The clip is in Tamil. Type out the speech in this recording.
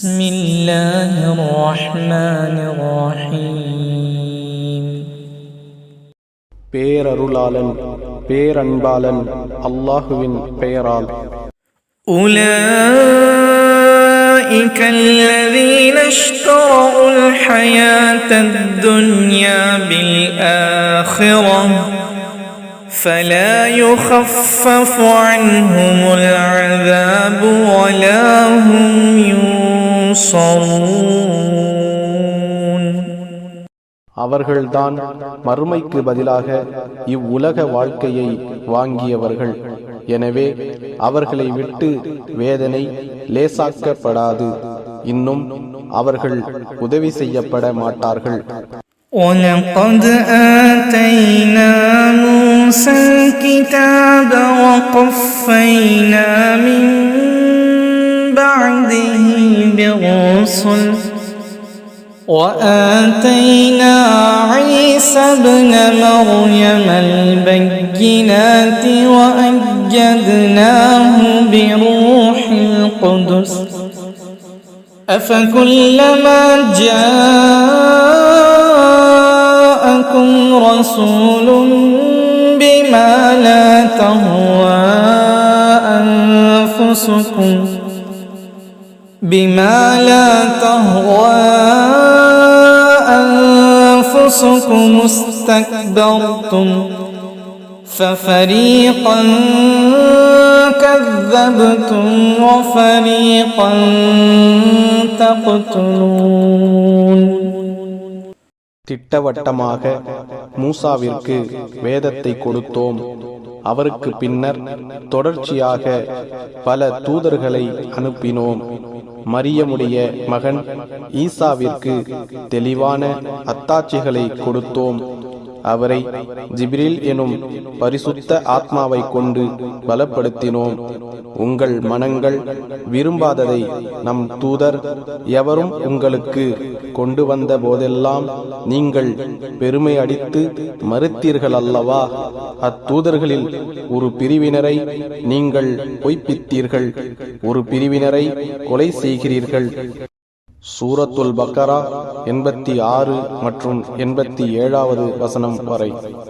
بسم الله الرحمن الرحيم பேரருளாளன் பேரன்பாளன் அல்லாஹுவின் பெயரால் أولئك الذين اشتروا الحياة الدنيا بالآخرة فلا يخفف عنهم العذاب ولا هم ينصرون அவர்கள்தான் மறுமைக்கு பதிலாக இவ்வுலக வாழ்க்கையை வாங்கியவர்கள் எனவே அவர்களை விட்டு வேதனை லேசாக்கப்படாது இன்னும் அவர்கள் உதவி செய்யப்பட மாட்டார்கள் ولقد آتينا موسى الكتاب وقفينا من بعده بالرسل وآتينا عيسى ابن مريم البينات وأيدناه بروح القدس أفكلما جاءكم رسول بما لا تهوى أنفسكم بما لا تهوى أنفسكم استكبرتم ففريقا كذبتم وفريقا تقتلون திட்டவட்டமாக மூசாவிற்கு வேதத்தை கொடுத்தோம் அவருக்கு பின்னர் தொடர்ச்சியாக பல தூதர்களை அனுப்பினோம் மரியமுடைய மகன் ஈசாவிற்கு தெளிவான அத்தாட்சிகளை கொடுத்தோம். அவரை ஜிப்ரில் எனும் பரிசுத்த ஆத்மாவை கொண்டு பலப்படுத்தினோம். உங்கள் மனங்கள் விரும்பாததை நம் தூதர் எவரும் உங்களுக்கு கொண்டு வந்த போதெல்லாம் நீங்கள் பெருமை அடித்து மறுத்தீர்கள் அல்லவா? அத்தூதர்களில் ஒரு பிரிவினரை நீங்கள் பொய்ப்பித்தீர்கள். ஒரு பிரிவினரை கொலை செய்கிறீர்கள். சூரத்துல் பக்கரா எண்பத்தி ஆறு மற்றும் எண்பத்தி ஏழாவது வசனம் வரை.